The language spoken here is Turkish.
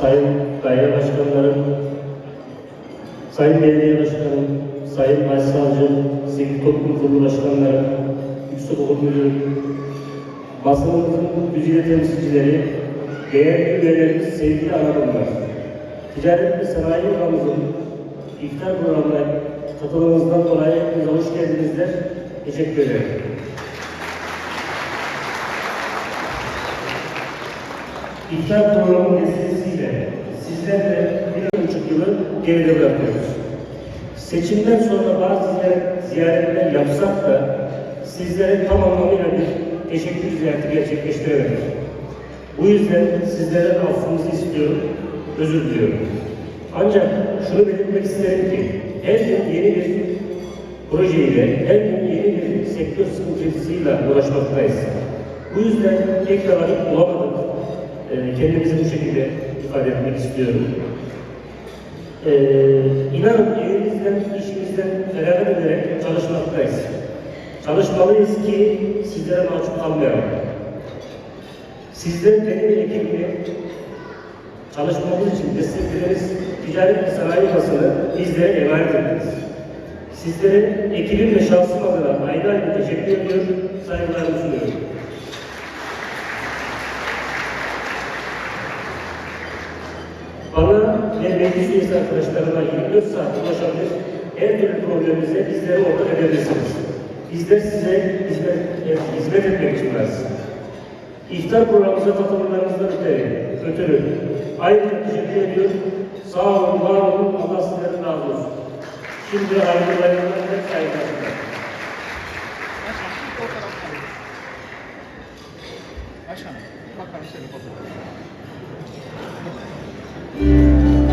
sayın daire başkanlarım, sayın belediye başkanım, sayın başsavcım, sivil toplum kurulu başkanlarım, yüksek okul müdürüm, basınımızın güzide temsilcileri, değerli üyelerimiz, sevgili anadolular. Ticaret ve Sanayi Odamızın iftar programına katılımınızdan dolayı hepinize hoş geldiniz. Teşekkür ederim. İftar programı vesilesiyle sizlerle bir buçuk yılı geride bırakıyoruz. Seçimden sonra bazı ziyaret- ziyaretler yapsak da sizlere tam anlamıyla bir teşekkür ziyareti gerçekleştiremedik. Bu yüzden sizlerden affınızı istiyorum, özür diliyorum. Ancak şunu belirtmek isterim ki her gün yeni bir projeyle, her gün yeni bir sektör sıkıntısıyla uğraşmaktayız. Bu yüzden tekrar vakit bulamadık. Ee, kendimizi bu şekilde ifade etmek istiyorum. Ee, inanın evimizden, işimizden feragat ederek çalışmaktayız. Çalışmalıyız ki sizlere mahcup kalmayalım. Sizler benim ekibimi çalışmamız için destekleriniz ticaret ve sanayi basını bizlere emanet ettiniz. Sizlere ekibim ve şahsım adına ayrı ayrı teşekkür ediyorum, saygılarımı sunuyorum. Bana ve meclisi arkadaşlarıma 24 saat ulaşabilir, her türlü probleminize bizleri orada edebilirsiniz. Bizler size hizmet, hizmet etmek için varız. İftar programımıza katılımlarınızdan ötürü, ötürü ayrıca teşekkür ediyor. Sağ olun, var olun, Allah sizlerin razı olsun. Şimdi hayırlı bayramlar hep saygılar. Başkanım, bakalım şöyle fotoğrafı.